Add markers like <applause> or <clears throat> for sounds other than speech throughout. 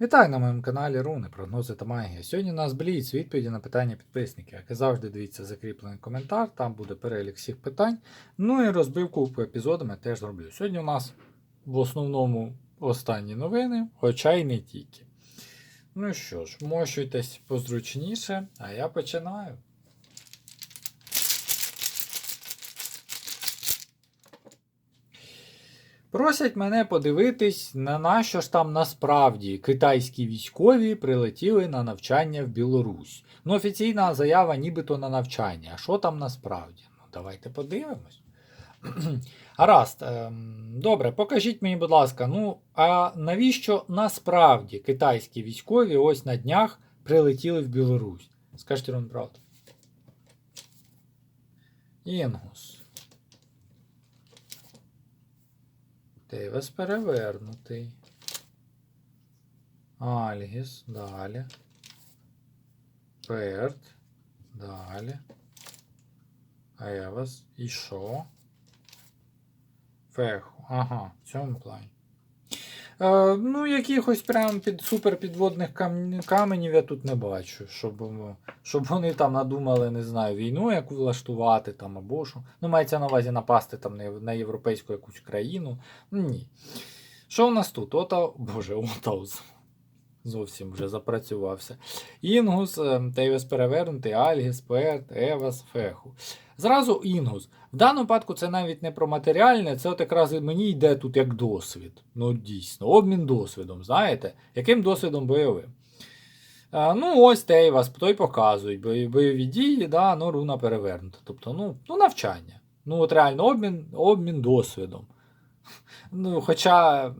Вітаю на моєму каналі Руни, прогнози та магія. Сьогодні у нас бліц відповіді на питання підписників. Як і завжди, дивіться закріплений коментар, там буде перелік всіх питань. Ну і розбивку по епізодам я теж зроблю. Сьогодні у нас в основному останні новини, хоча й не тільки. Ну що ж, мощуйтесь позручніше, а я починаю. Просять мене подивитись, на нащо ж там насправді китайські військові прилетіли на навчання в Білорусь. Ну, офіційна заява нібито на навчання. А що там насправді? Ну, давайте подивимось. <clears throat> Гаразд, ем, добре, покажіть мені, будь ласка, ну, а навіщо насправді китайські військові ось на днях прилетіли в Білорусь? Скажіть вам правду. Інгус. Тейвес перевернутий. Альгіс. Далі. Перт. Далі. Евас. І що? Феху. Ага, в цьому плані. Е, ну, якихось прям під суперпідводних підводних каменів я тут не бачу, щоб, щоб вони там надумали, не знаю, війну яку влаштувати там або що. Ну, мається на увазі напасти там на, європейську якусь країну. Ні. Що у нас тут? Ота, боже, Отаус. Зовсім вже запрацювався. Інгус, е, Тейвес перевернутий, Альгіс, Перт, Евас, Феху. Зразу Інгус. В даному випадку це навіть не про матеріальне, це от якраз мені йде тут як досвід. Ну, дійсно, обмін досвідом, знаєте? Яким досвідом бойовим? А, ну, ось Тейвас, той показують бойові дії, да, ну, руна перевернута. Тобто, ну, ну, навчання. Ну, от реально, обмін, обмін досвідом. <laughs> Ну, хоча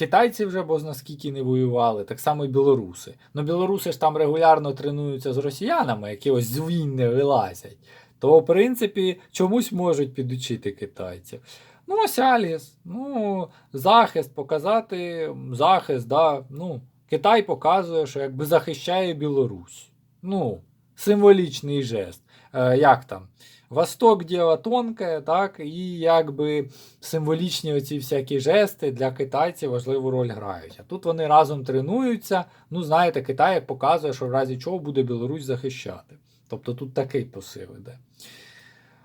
китайці вже бозна скільки не воювали, так само і білоруси. Ну, білоруси ж там регулярно тренуються з росіянами, які ось з війн не вилазять. То, в принципі, чомусь можуть підучити китайців. Ну, ось Аліс, ну, захист, показати захист, да, ну, Китай показує, що якби захищає Білорусь. Ну, символічний жест. Е, як там? Восток діло тонке, так, і якби символічні оці всякі жести для китайців важливу роль грають. А тут вони разом тренуються. Ну, знаєте, Китай показує, що в разі чого буде Білорусь захищати. Тобто тут такий посил іде.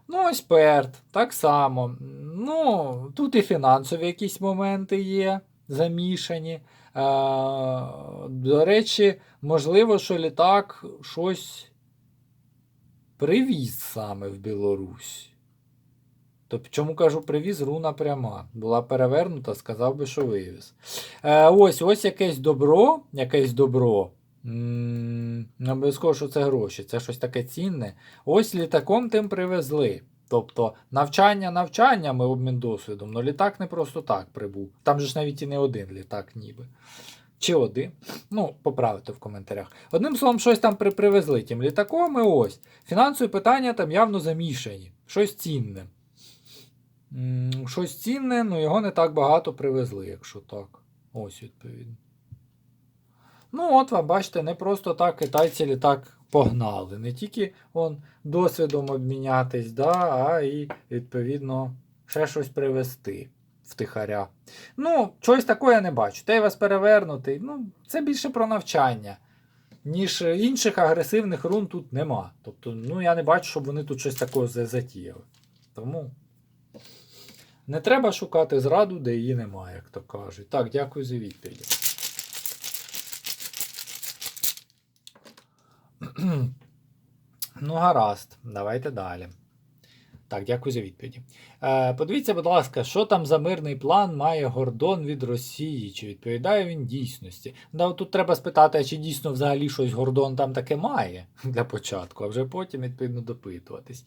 Ну, ось Перт, так само. Ну, тут і фінансові якісь моменти є замішані. Е, до речі, можливо, що літак щось привіз саме в Білорусь. Тобто, чому кажу привіз, руна пряма. Була перевернута, сказав би, що вивіз. Е, ось ось якесь добро, якесь добро. Не обов'язково, що це гроші, це щось таке цінне. Ось літаком тим привезли. Тобто навчання навчаннями обмін досвідом, але літак не просто так прибув. Там же ж навіть і не один літак, ніби. Чи один. Ну, поправте в коментарях. Одним словом, щось там при- привезли тим літаком, і ось. Фінансові питання там явно замішані. Щось цінне. Щось цінне, ну його не так багато привезли, якщо так. Ось відповідно. Ну, от вам бачите, не просто так китайці літак погнали. Не тільки он, досвідом обмінятись, да, а і, відповідно, ще щось привезти втихаря. Ну, чогось такого я не бачу. Тейвас перевернутий. Ну, це більше про навчання. Ніж інших агресивних рун тут нема. Тобто, ну, я не бачу, щоб вони тут щось такого затіяли. Тому не треба шукати зраду, де її немає, як то кажуть. Так, дякую за відповідь. <clears throat> Ну, гаразд, давайте далі. Так, дякую за відповіді. Е, подивіться, будь ласка, що там за мирний план має Гордон від Росії? Чи відповідає він дійсності? Да, тут треба спитати, чи дійсно взагалі щось Гордон там таке має для початку, а вже потім, відповідно, допитуватись.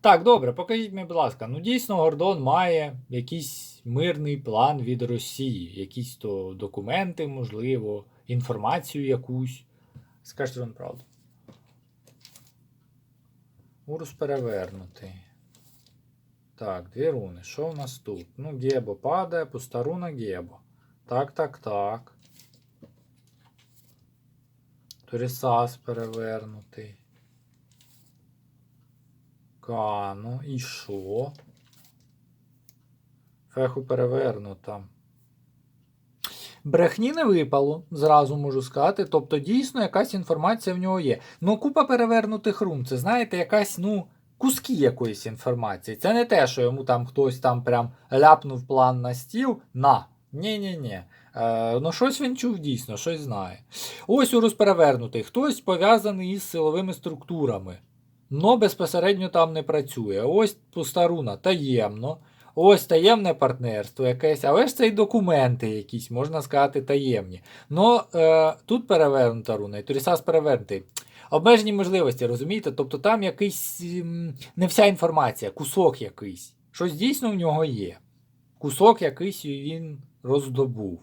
Так, добре, покажіть мені, будь ласка, ну дійсно Гордон має якийсь мирний план від Росії, якісь то документи, можливо, інформацію якусь. Скажіть вам правду. Урус перевернутий. Так, дві руни. Що в нас тут? Ну, Гебо падає, пуста руна Гебо. Так, так, так. Торісас перевернутий. Кану. І що? Феху перевернута. Брехні не випало, зразу можу сказати. Тобто, дійсно, якась інформація в нього є. Ну, купа перевернутих рун, це знаєте, якась, ну, куски якоїсь інформації. Це не те, що йому там хтось там прям ляпнув план на стіл. На. Ні-ні-ні. Е, ну, щось він чув дійсно, щось знає. Ось у розперевернутий. Хтось пов'язаний із силовими структурами. Но безпосередньо там не працює. Ось пуста руна, таємно. Ось таємне партнерство якесь, але ж це й документи якісь, можна сказати, таємні. Ну, е, тут перевернута руна, і Турісас перевернутий. Обмежені можливості, розумієте? Тобто там якийсь не вся інформація, кусок якийсь. Щось дійсно в нього є. Кусок якийсь він роздобув.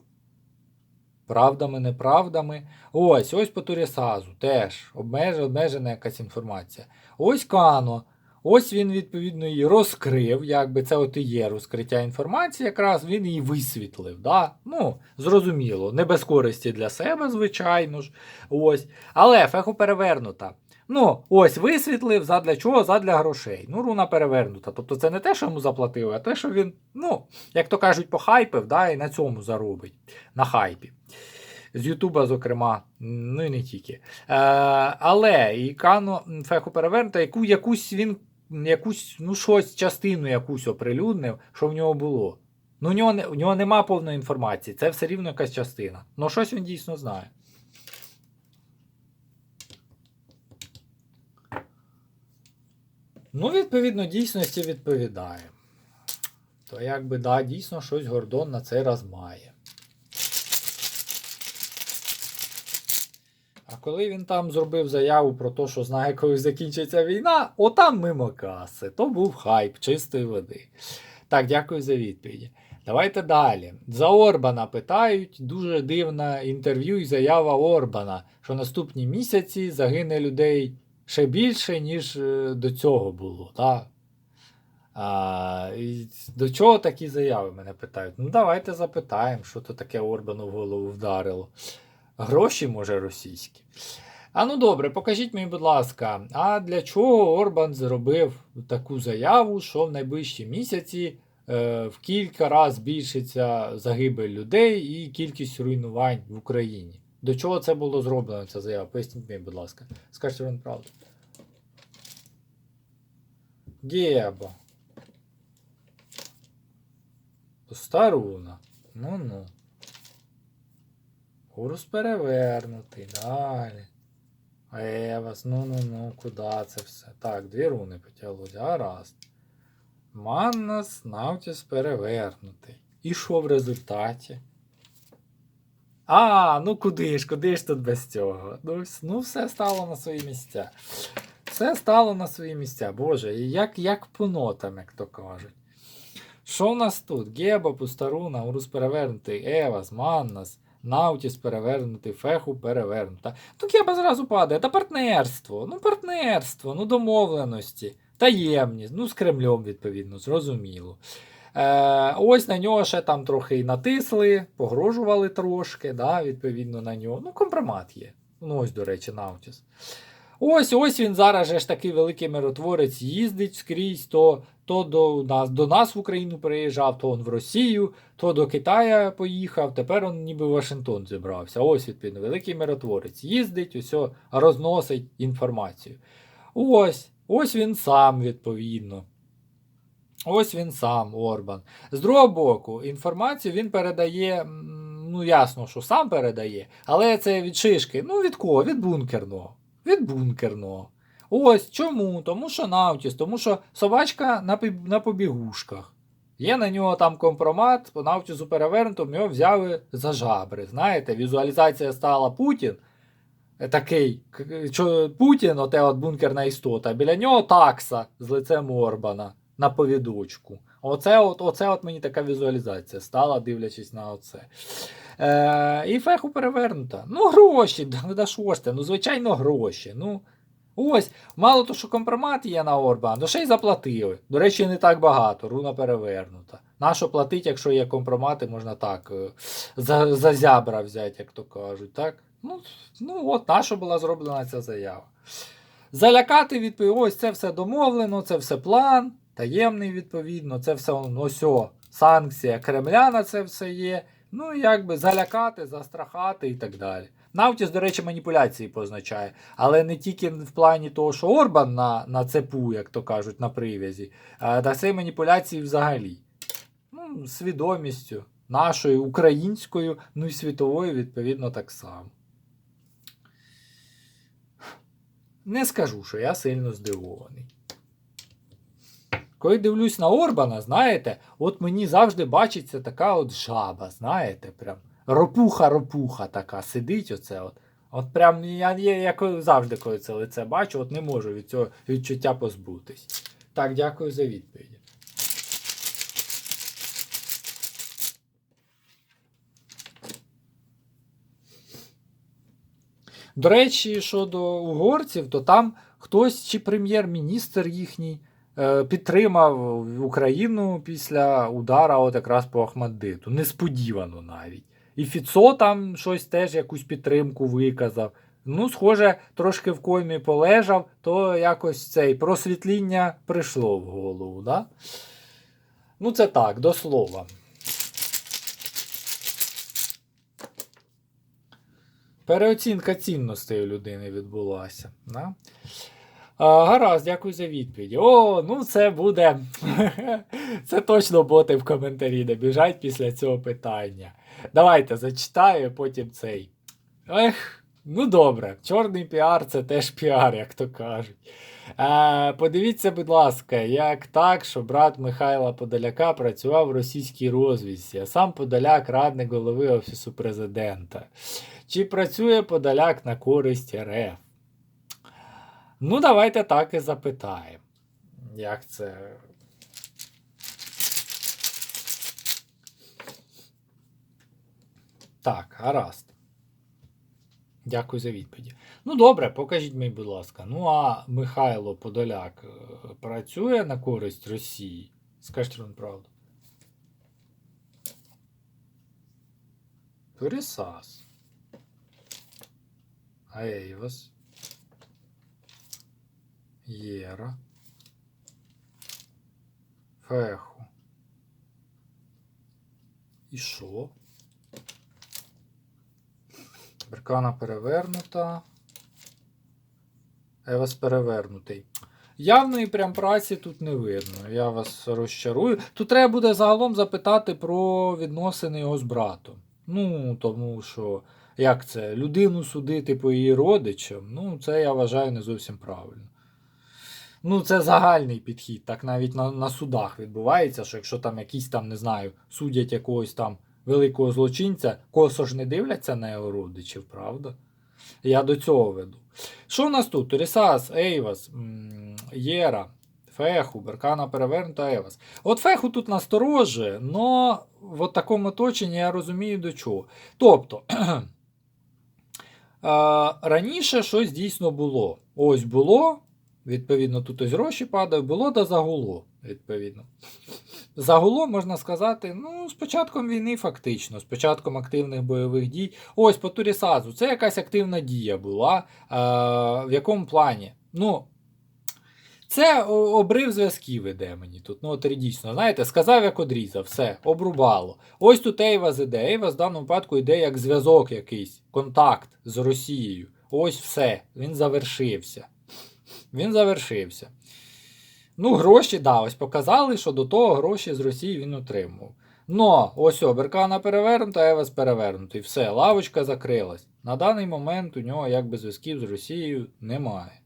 Правдами, неправдами. Ось, ось по Турісазу теж обмеж, обмежена якась інформація. Ось Кано. Ось він, відповідно, її розкрив, якби це от і є розкриття інформації, якраз він її висвітлив. Да? Ну, зрозуміло, не без користі для себе, звичайно ж. Ось. Але феху перевернута. Ну, ось висвітлив, задля чого? Задля грошей. Ну, руна перевернута. Тобто це не те, що йому заплатили, а те, що він, ну, як то кажуть, похайпив, да, і на цьому заробить. На хайпі. З Ютуба, зокрема, ну і не тільки. Е, але і Кано феху перевернута, яку якусь він якусь, ну, щось, частину якусь оприлюднив, що в нього було. Ну, у нього, у нього нема повної інформації, це все рівно якась частина. Ну, щось він дійсно знає. Ну, відповідно, дійсності відповідає. То якби, да, дійсно щось Гордон на цей раз має. Коли він там зробив заяву про те, що знає, коли закінчиться війна, отам мимо каси. То був хайп чистої води. Так, дякую за відповіді. Давайте далі. За Орбана питають дуже дивне інтерв'ю і заява Орбана, що наступні місяці загине людей ще більше, ніж е, до цього було. Так? А, і до чого такі заяви мене питають? Ну, давайте запитаємо, що то таке Орбану в голову вдарило. Гроші, може, російські. А ну добре, покажіть мені, будь ласка, а для чого Орбан зробив таку заяву, що в найближчі місяці е, в кілька разів збільшиться загибель людей і кількість руйнувань в Україні? До чого це було зроблено, ця заява? Поясніть мені, будь ласка. Скажіть вам правду. Гебо. Старуна. Ну-ну. Урус перевернутий. Далі. Евас, ну-ну-ну, куди це все? Так, дві руни потягнуть. Гаразд. Маннас Наутіс перевернутий. І що в результаті? А, ну куди ж, куди ж тут без цього? Ну, ну все стало на свої місця. Все стало на свої місця. Боже, як, як по нотам, як то кажуть. Що в нас тут? Геба, Пустаруна, Урус перевернутий, Евас, Маннас, Наутіс перевернутий, Феху перевернута. Ну Геба зразу падає. Та партнерство. Ну, партнерство, ну домовленості, таємність, ну з Кремлем, відповідно, зрозуміло. Е, ось на нього ще там трохи і натисли, погрожували трошки, да, відповідно на нього. Ну, компромат є. Ну, ось, до речі, Наутіс. Ось ось він зараз же ж такий великий миротворець їздить скрізь, то, то до, нас, до нас в Україну приїжджав, то он в Росію, то до Китаю поїхав, тепер он ніби в Вашингтон зібрався. Ось відповідно, великий миротворець їздить, усе розносить інформацію. Ось, ось він сам, відповідно. Ось він сам, Орбан. З другого боку, інформацію він передає, ну ясно, що сам передає, але це від шишки. Ну від кого? Від бункерного. Від бункерного. Ось чому? Тому що Наутіс, тому що собачка на, на побігушках. Є на нього там компромат, по Наутісу перевернутому його взяли за жабри. Знаєте, візуалізація стала Путін. е, Такий що Путін, оте от бункерна істота, біля нього такса з лицем Орбана на повідочку. Оце от, оце от мені така візуалізація стала, дивлячись на оце. Е, і феху перевернута. Ну, гроші, да, ж ти, ну, звичайно, гроші. Ну, ось, мало то, що компромат є на Орбан, то ще й заплатили. До речі, не так багато, руна перевернута. Нащо платить, якщо є компромати, можна так е, за, за зябра взяти, як то кажуть. так? Ну, ну от нащо була зроблена ця заява. Залякати відповідь, ось це все домовлено, це все план, таємний відповідно, це все ось о, санкція Кремля на це все є. Ну, якби залякати, застрахати і так далі. Навтіс, до речі, маніпуляції позначає. Але не тільки в плані того, що Орбан на, на цепу, як то кажуть, на прив'язі, та це маніпуляції взагалі. Ну, свідомістю нашою, українською, ну і світовою, відповідно, так само. Не скажу, що я сильно здивований. Коли дивлюсь на Орбана, знаєте, от мені завжди бачиться така от жаба, знаєте, прям ропуха-ропуха така сидить оце от. От прям я, я, я завжди, коли це лице бачу, от не можу від цього відчуття позбутись. Так, дякую за відповіді. До речі, щодо угорців, то там хтось чи прем'єр-міністр їхній підтримав Україну після удара от якраз по Ахмаддиту. Несподівано навіть. І Фіцо там щось теж якусь підтримку виказав. Ну, схоже, трошки в коймі полежав, то якось цей просвітління прийшло в голову. Да? Ну, це так, до слова. Переоцінка цінностей у людини відбулася. Да? А, гаразд, дякую за відповідь. О, ну це буде. <laughs> це точно боти в коментарі не біжать після цього питання. Давайте зачитаю, потім цей. Ех, ну добре, чорний піар це теж піар, як то кажуть. Е, подивіться, будь ласка, як так, що брат Михайла Подоляка працював в російській розвідці, а сам Подоляк радник голови Офісу президента. Чи працює Подоляк на користь РФ? Ну, давайте так і запитаємо. Як це. Так, гаразд. Дякую за відповіді. Ну, добре, покажіть мені, будь ласка. Ну, а Михайло Подоляк е, працює на користь Росії? Скажіть вам правду. Турісас. Ейвас. Єра. Феху. І що? Беркана перевернута. Евас перевернутий. Явної прям праці тут не видно. Я вас розчарую. Тут треба буде загалом запитати про відносини його з братом. Ну, тому що, як це, людину судити по її родичам, ну, це я вважаю не зовсім правильно. Ну, це загальний підхід. Так навіть на, на судах відбувається, що якщо там якісь там, не знаю, судять якогось там великого злочинця, косо ж не дивляться на його родичів, правда? Я до цього веду. Що у нас тут? Турісас, Ейвас, Єра, Феху, Беркана перевернута Евас. От Феху тут настороже, но в такому оточенні я розумію до чого. Тобто, <clears throat> раніше щось дійсно було. Ось було, відповідно, тут ось гроші падають, було да загуло, відповідно. Загуло, можна сказати, ну, з початком війни, фактично, з початком активних бойових дій. Ось по Турісазу, це якась активна дія була. Е, в якому плані? Ну, це обрив зв'язків іде мені тут. Ну, от дійсно, знаєте, сказав, як одрізав, все, обрубало. Ось тут Ейваз іде. Ейваз в даному випадку йде як зв'язок якийсь, контакт з Росією. Ось все, він завершився. Він завершився. Ну, гроші, да, ось показали, що до того гроші з Росії він отримував. Но ось о, Беркана перевернута, Евас перевернутий. Все, лавочка закрилась. На даний момент у нього якби зв'язків з Росією немає.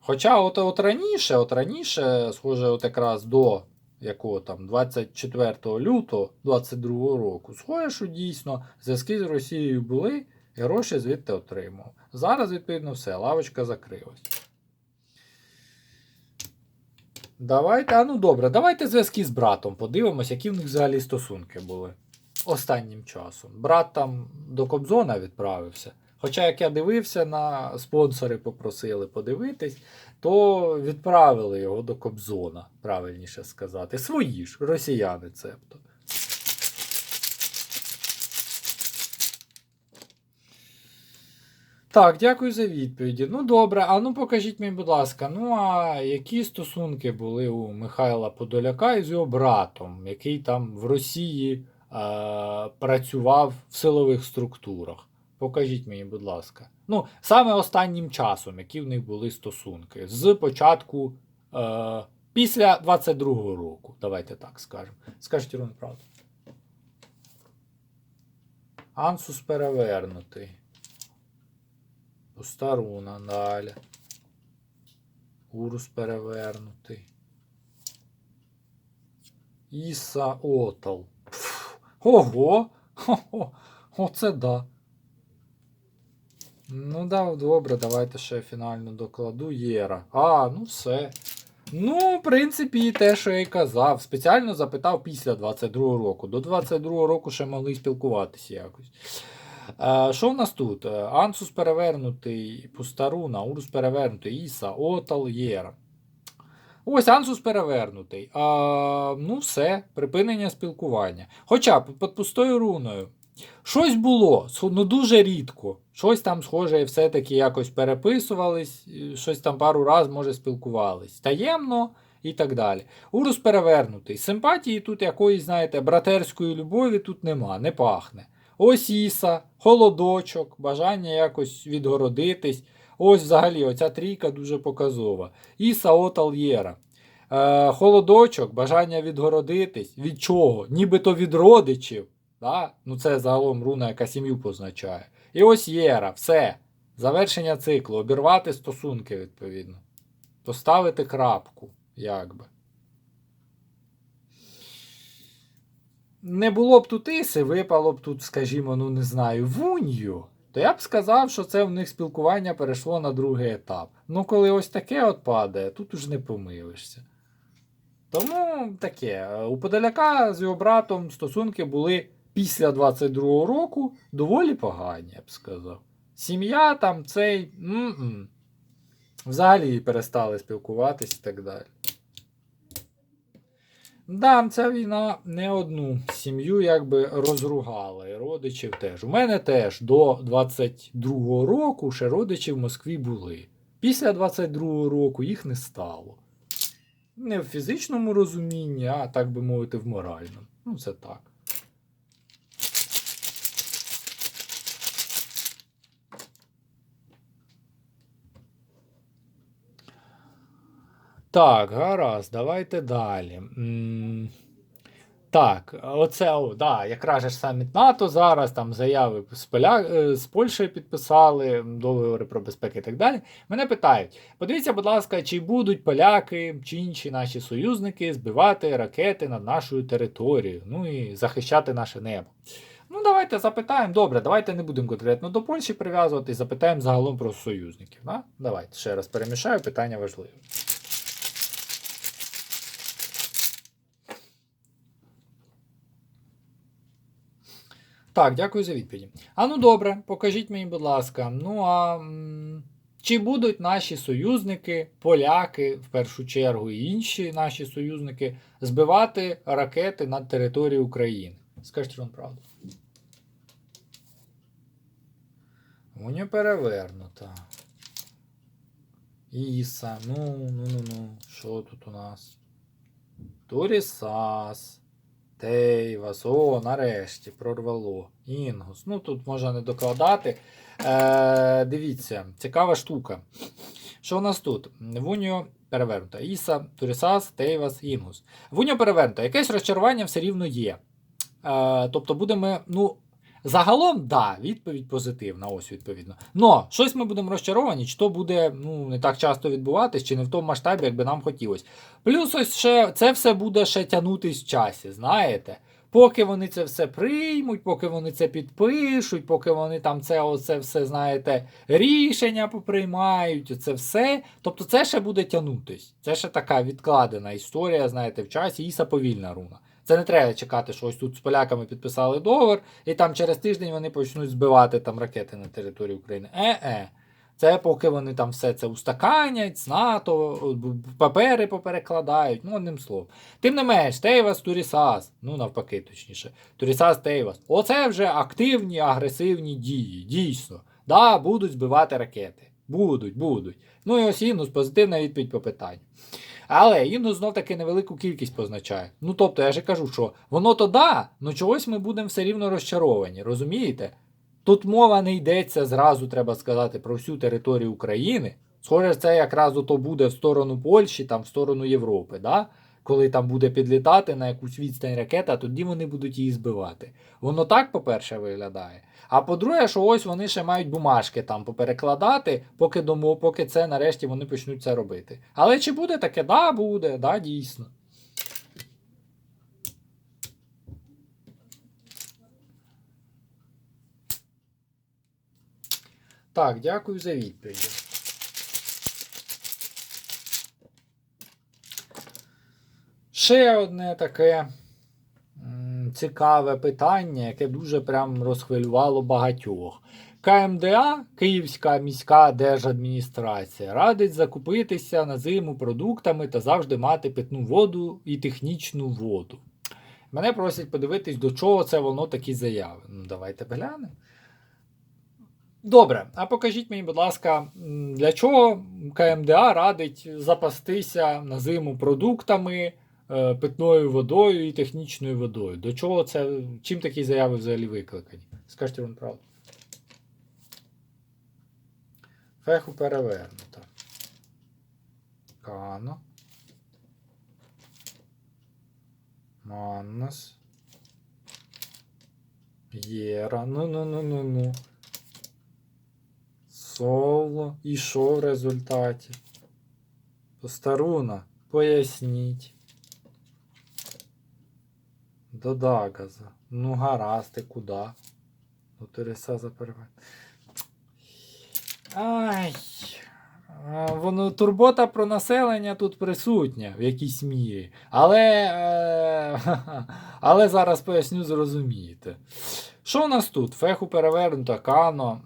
Хоча от, от раніше, от раніше, схоже, от якраз до якого там 24 лютого 22 року, схоже, що дійсно зв'язки з Росією були і гроші звідти отримав. Зараз, відповідно, все, лавочка закрилась. Давайте, а ну добре, давайте зв'язки з братом подивимось, які в них взагалі стосунки були останнім часом. Брат там до Кобзона відправився. Хоча, як я дивився, на спонсори попросили подивитись, то відправили його до Кобзона, правильніше сказати. Свої ж, росіяни цебто. Так, дякую за відповіді. Ну добре, а ну покажіть мені, будь ласка, ну а які стосунки були у Михайла Подоляка із його братом, який там в Росії працював в силових структурах? Покажіть мені, будь ласка. Ну, саме останнім часом, які в них були стосунки. З початку е, після 22-го року. Давайте так скажемо. Скажіть Ірон, правду. Ансус перевернутий. Постаруна далі. Урус перевернутий. Іса Отал. Пф, Ого! Хо-хо! Оце да. Ну да, добре, давайте ще фінально докладу. Єра. А, ну все. Ну, в принципі, те, що я й казав. Спеціально запитав після 22-го року. До 22-го року ще могли спілкуватися якось. Е, що в нас тут? Е, Ансус перевернутий, Пустаруна, Урус перевернутий, Іса, Отал, Єра. Ось Ансус перевернутий. А, ну, все, припинення спілкування. Хоча під пустою руною. Щось було, ну дуже рідко. Щось там схоже, все-таки якось переписувались, щось там пару раз, може, спілкувались. Таємно і так далі. Урус перевернутий. Симпатії тут якоїсь, знаєте, братерської любові тут нема, не пахне. Ось Іса, холодочок, бажання якось відгородитись. Ось взагалі оця трійка дуже показова. Іса Отал Єра. Е, холодочок, бажання відгородитись. Від чого? Нібито від родичів. Да? Ну це загалом руна, яка сім'ю позначає. І ось Єра, все. Завершення циклу. Обірвати стосунки, відповідно. Поставити крапку, якби. Не було б тут іси, випало б тут, скажімо, ну не знаю, вунью, то я б сказав, що це в них спілкування перейшло на другий етап. Ну, коли ось таке от падає, тут уж не помилишся. Тому таке. У Подоляка з його братом стосунки були після 22-го року доволі погані, я б сказав. Сім'я там цей. м-м. Взагалі перестали спілкуватись і так далі. Да, ця війна не одну сім'ю якби розругала, і родичів теж. У мене теж до 22-го року ще родичі в Москві були. Після 22-го року їх не стало. Не в фізичному розумінні, а так би мовити, в моральному. Ну, це так. Так, гаразд, давайте далі. Так, оце, о, да, якраз же саміт НАТО зараз, там заяви з, Поля... е, з Польщею підписали, договори про безпеку і так далі. Мене питають: подивіться, будь ласка, чи будуть поляки чи інші наші союзники збивати ракети над нашою територією, ну і захищати наше небо. Ну, давайте запитаємо. Добре, давайте не будемо конкретно до Польщі прив'язуватись, запитаємо загалом про союзників. Да? Давайте ще раз перемішаю, питання важливе. Так, дякую за відповіді. А ну добре, покажіть мені, будь ласка. Ну а чи будуть наші союзники, поляки, в першу чергу, і інші наші союзники збивати ракети над територією України? Скажіть вам правду. Уня перевернута. Іса, ну, ну, ну, ну. Що тут у нас? Турісас. Тейвас, о, нарешті прорвало. Інгус. Ну тут можна не докладати. Е, Дивіться, цікава штука. Що у нас тут? Вуньо перевернута. Іса, Турісас, Тейвас, Інгус. Вуньо перевернута. Якесь розчарування все рівно є. Е, Тобто будемо. ну, Загалом, да, відповідь позитивна, ось відповідно. Но щось ми будемо розчаровані, чи то буде ну, не так часто відбуватись, чи не в тому масштабі, як би нам хотілося. Плюс ось ще це все буде ще тягнутись в часі, знаєте. Поки вони це все приймуть, поки вони це підпишуть, поки вони там це оце все, знаєте, рішення поприймають, це все. Тобто це ще буде тягнутись. Це ще така відкладена історія, знаєте, в часі, і повільна руна. Це не треба чекати, що ось тут з поляками підписали договор, і там через тиждень вони почнуть збивати там ракети на території України. Е-е. Це поки вони там все це устаканять, з НАТО, папери поперекладають, ну, одним словом. Тим не менш, Тейвас, Турісас, ну навпаки, точніше, Турісас, Тейвас. Оце вже активні, агресивні дії. Дійсно. Да, будуть збивати ракети. Будуть, будуть. Ну і ось інус, позитивна відповідь по питанню. Але іно знов таки невелику кількість позначає. Ну тобто, я ж кажу, що воно то да, ну чогось ми будемо все рівно розчаровані, розумієте? Тут мова не йдеться зразу, треба сказати, про всю територію України. Схоже, це якраз то буде в сторону Польщі, там в сторону Європи, да? Коли там буде підлітати на якусь відстань ракета, тоді вони будуть її збивати. Воно так, по-перше, виглядає. А по-друге, що ось вони ще мають бумажки там поперекладати, поки домо, поки це нарешті вони почнуть це робити. Але чи буде таке? Да, буде, да, дійсно. Так, дякую за відповідь. Ще одне таке цікаве питання, яке дуже прям розхвилювало багатьох. КМДА, Київська міська держадміністрація, радить закупитися на зиму продуктами та завжди мати питну воду і технічну воду. Мене просять подивитись, до чого це воно такі заяви. Ну, давайте глянемо. Добре, а покажіть мені, будь ласка, для чого КМДА радить запастися на зиму продуктами, питною водою і технічною водою? До чого це? Чим такі заяви взагалі викликані? Скажіть вам правду. Феху перевернуто. Кано. Маннас. Єра. Ну-ну-ну-ну-ну. Соло. І що в результаті? Постаруна. Поясніть. До Дагаза. Ну гаразд, ти куди? Ну, Тереса. Ай. Воно турбота про населення тут присутня в якійсь мірі. Але, е, <laughs> але зараз поясню, зрозумієте. Що у нас тут? Феху перевернуто, Кано,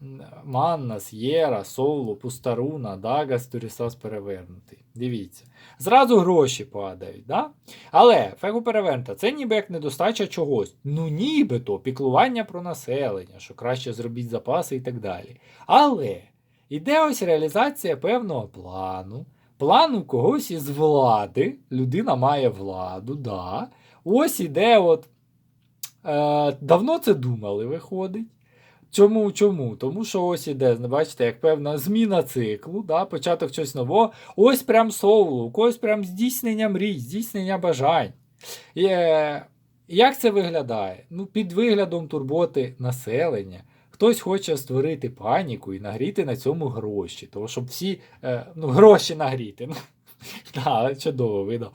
Маннас, Єра, Соло, Пустаруна, Дагас, Турісас перевернутий. Дивіться. Зразу гроші падають, да? Але феху перевернута, це ніби як недостача чогось. Ну нібито піклування про населення, що краще зробіть запаси і так далі. Але іде ось реалізація певного плану, плану когось із влади. Людина має владу, да. Ось іде от. Е, давно це думали, виходить. Чому? Чому? Тому що ось іде, бачите, як певна зміна циклу, да, початок чогось нового. Ось прям соло, у когось прям здійснення мрій, здійснення бажань. І, е, як це виглядає? Ну, під виглядом турботи населення. Хтось хоче створити паніку і нагріти на цьому гроші. Тому щоб всі е, ну, гроші нагріти. <laughs> Чудово видав.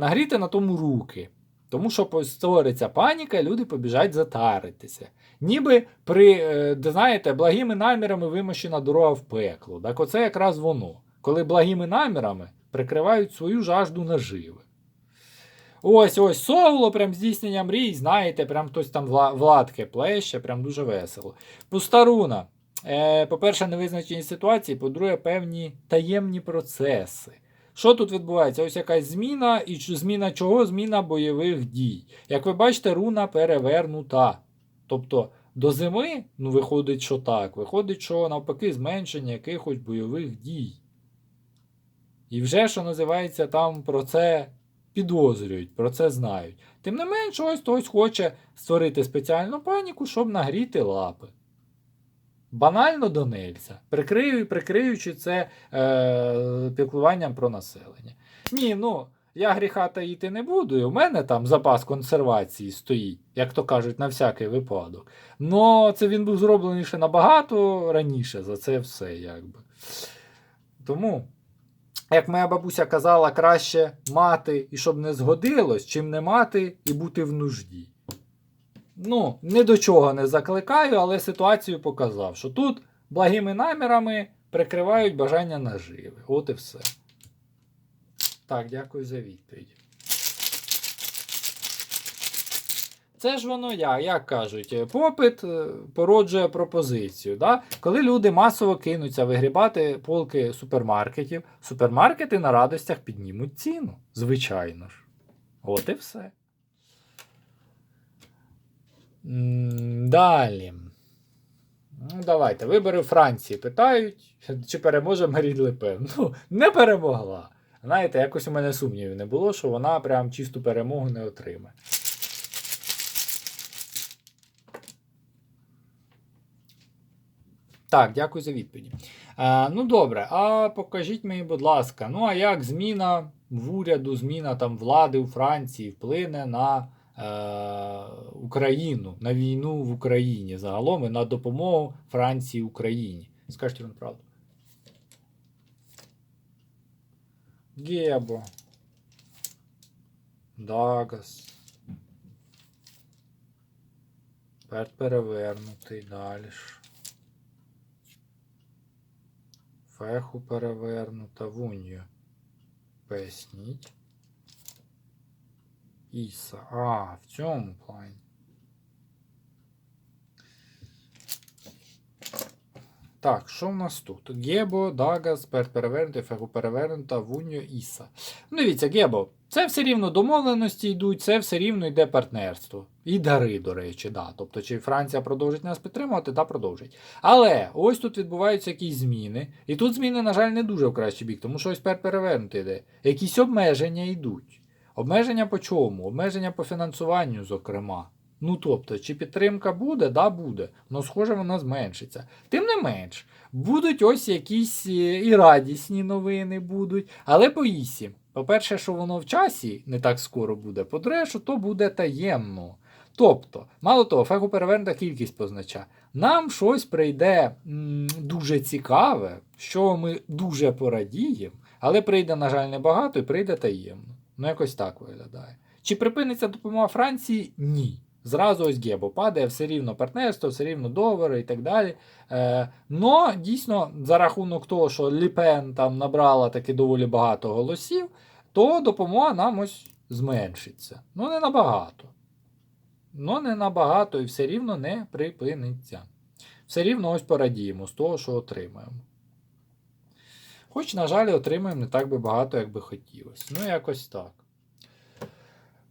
Нагріти на тому руки. Тому що створиться паніка, люди побіжать затаритися. Ніби при, е, де, знаєте, благими намірами вимощена дорога в пекло. Так оце якраз воно. Коли благими намірами прикривають свою жажду наживи. Ось ось соло, прям здійснення мрій, знаєте, прям хтось там вла- владки плеще, прям дуже весело. Пустаруна. Е, по-перше, невизначені ситуації, по-друге, певні таємні процеси. Що тут відбувається? Ось якась зміна, і зміна чого? Зміна бойових дій. Як ви бачите, руна перевернута. Тобто до зими, ну, виходить, що так. Виходить, що навпаки, зменшення якихось бойових дій. І вже, що називається, там про це підозрюють, про це знають. Тим не менш, ось хтось хоче створити спеціальну паніку, щоб нагріти лапи. Банально до нельзя, прикрию, прикриючи це е, піклуванням про населення. Ні, ну я гріха таїти не буду, і у мене там запас консервації стоїть, як то кажуть, на всякий випадок. Но це він був зроблений ще набагато раніше за це все, якби. Тому, як моя бабуся казала, краще мати і щоб не згодилось, чим не мати і бути в нужді. Ну, ні до чого не закликаю, але ситуацію показав, що тут благими намірами прикривають бажання наживи. От і все. Так, дякую за відповідь. Це ж воно як, як кажуть, попит е, породжує пропозицію. Да? Коли люди масово кинуться вигрібати полки супермаркетів, супермаркети на радостях піднімуть ціну. Звичайно ж. От і все. Далі. Ну, давайте. Вибори Франції питають, чи переможе Марін Ле Пен. Ну, не перемогла. Знаєте, якось у мене сумнівів не було, що вона прям чисту перемогу не отримає. Так, дякую за відповіді. Е, ну добре, а покажіть мені, будь ласка, ну а як зміна в уряду, зміна там влади у Франції вплине на Україну, на війну в Україні загалом і на допомогу Франції Україні? Скажіть вам правду. Гебо. Дагас. Тепер перевернутий далі. Феху перевернута в унію. Поясніть. Іса. А, в цьому плані. Так, що в нас тут? Гебо, Дагас, пер перевернути, фегу перевернута, Вуньо, Іса. Ну, дивіться, Гебо, це все рівно домовленості йдуть, це все рівно йде партнерство. І дари, до речі, да. Тобто, чи Франція продовжить нас підтримувати, да, продовжить. Але ось тут відбуваються якісь зміни. І тут зміни, на жаль, не дуже в кращий бік, тому що ось пер перевернути йде. Якісь обмеження йдуть. Обмеження по чому? Обмеження по фінансуванню, зокрема. Ну тобто, чи підтримка буде? Да, буде. Ну, схоже, вона зменшиться. Тим не менш, будуть ось якісь е, і радісні новини будуть, але по ісі. По-перше, що воно в часі не так скоро буде, по-друге, що то буде таємно. Тобто, мало того, фегу перевернута кількість позначає. Нам щось прийде м, дуже цікаве, що ми дуже порадіємо, але прийде, на жаль, небагато і прийде таємно. Ну, якось так виглядає. Чи припиниться допомога Франції? Ні. Зразу ось Гебо падає, все рівно партнерство, все рівно договори і так далі. Е, но дійсно, за рахунок того, що Ліпен там набрала таки доволі багато голосів, то допомога нам ось зменшиться. Ну, не набагато. Ну, не набагато і все рівно не припиниться. Все рівно ось порадіємо з того, що отримаємо. Хоч, на жаль, отримаємо не так би багато, як би хотілося. Ну, якось так.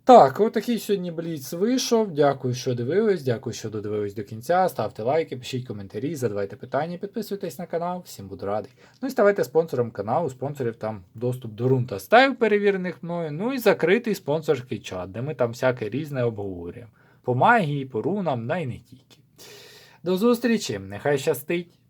Так, отакий сьогодні Бліц вийшов. Дякую, що дивились. Дякую, що додивились до кінця. Ставте лайки, пишіть коментарі, задавайте питання, підписуйтесь на канал, всім буду радий. Ну і ставайте спонсором каналу, спонсорів там доступ до рунта стайл перевірених мною. Ну і закритий спонсорський чат, де ми там всяке різне обговорюємо. По магії, по рунам, да й не тільки. До зустрічі! Нехай щастить!